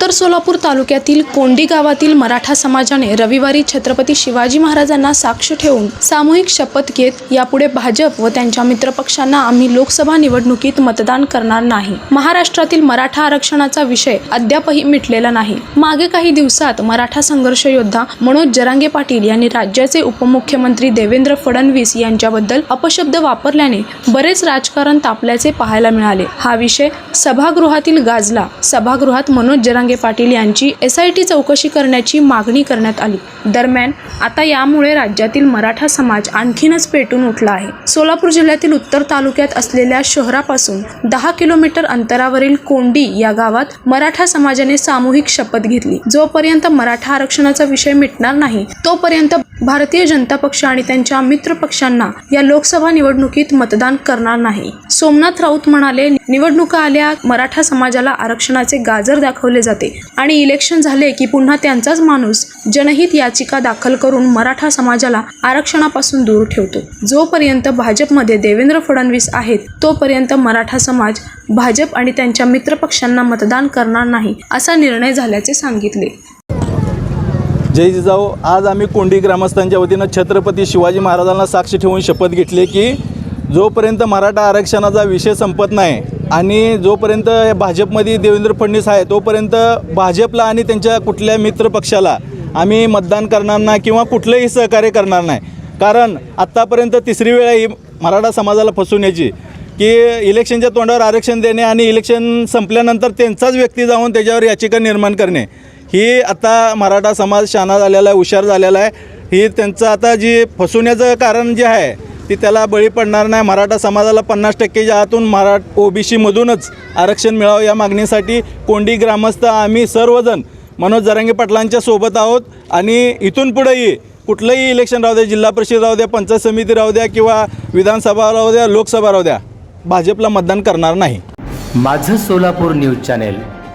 उत्तर सोलापूर तालुक्यातील कोंडी गावातील मराठा समाजाने रविवारी छत्रपती शिवाजी महाराजांना साक्ष ठेवून सामूहिक शपथ घेत यापुढे भाजप व त्यांच्या मित्रपक्षांना आम्ही लोकसभा निवडणुकीत मतदान करणार नाही. महाराष्ट्रातील मराठा आरक्षणाचा विषय अद्यापही मिटलेला नाही. मागे काही दिवसात मराठा संघर्ष योद्धा मनोज जरांगे पाटील यांनी राज्याचे उपमुख्यमंत्री देवेंद्र फडणवीस यांच्याबद्दल अपशब्द वापरल्याने बरेच राजकारण तापल्याचे पाहायला मिळाले. हा विषय सभागृहातील गाजला. सभागृहात मनोज जरांगे पाटील यांची एस आय टी चौकशी करण्याची मागणी करण्यात आली. दरम्यान आता यामुळे राज्यातील मराठा समाज आणखीनच पेटून उठला आहे. सोलापूर जिल्ह्यातील उत्तर तालुक्यात असलेल्या शहरापासून दहा किलोमीटर अंतरावरील कोंडी या गावात मराठा समाजाने सामूहिक शपथ घेतली. जोपर्यंत मराठा आरक्षणाचा विषय मिटणार नाही तोपर्यंत भारतीय जनता पक्ष आणि त्यांच्या मित्र पक्षांना या लोकसभा निवडणुकीत मतदान करणार नाही. सोमनाथ राऊत म्हणाले निवडणुका आल्या मराठा समाजाला आरक्षणाचे गाजर दाखवले जाते आणि इलेक्शन झाले की पुन्हा त्यांचाच माणूस जनहित याचिका दाखल करून मराठा समाजाला आरक्षणापासून दूर ठेवतो. जोपर्यंत भाजपमध्ये देवेंद्र फडणवीस आहेत तोपर्यंत मराठा समाज भाजप आणि त्यांच्या मित्रपक्षांना मतदान करणार नाही असा निर्णय झाल्याचे सांगितले. जय जिजाऊ आज आम्ही कोंडी ग्रामस्थांच्या वतीनं छत्रपती शिवाजी महाराजांना साक्ष ठेवून शपथ घेतली की जोपर्यंत मराठा आरक्षणाचा विषय संपत नाही आणि जोपर्यंत भाजपमध्ये देवेंद्र फडणवीस आहे तोपर्यंत भाजपला आणि त्यांच्या कुठल्या मित्र पक्षाला आम्ही मतदान करणार नाही किंवा कुठलंही सहकार्य करणार नाही. कारण आत्तापर्यंत तिसरी वेळ ही मराठा समाजाला फसवण्याची की इलेक्शनच्या तोंडावर आरक्षण देणे आणि इलेक्शन संपल्यानंतर त्यांचाच व्यक्ती जाऊन त्याच्यावर याचिका निर्माण करणे. ही आता मराठा समाज शाना झालेला आहे हुशार झालेला आहे. ही त्यांचं आता जी फसवण्याचं कारण जे आहे ती त्याला बळी पडणार नाही. मराठा समाजाला पन्नास टक्केच्या आतून मरा ओबीसीमधूनच आरक्षण मिळावं या मागणीसाठी कोंडी ग्रामस्थ आम्ही सर्वजण मनोज जरांगे पाटलांच्या सोबत आहोत. आणि इथून पुढेही कुठलंही इलेक्शन राहू द्या जिल्हा परिषद राहू द्या पंचायत समिती राहू द्या किंवा विधानसभा राहू द्या लोकसभा राहू द्या भाजपला मतदान करणार नाही. माझं सोलापूर न्यूज चॅनेल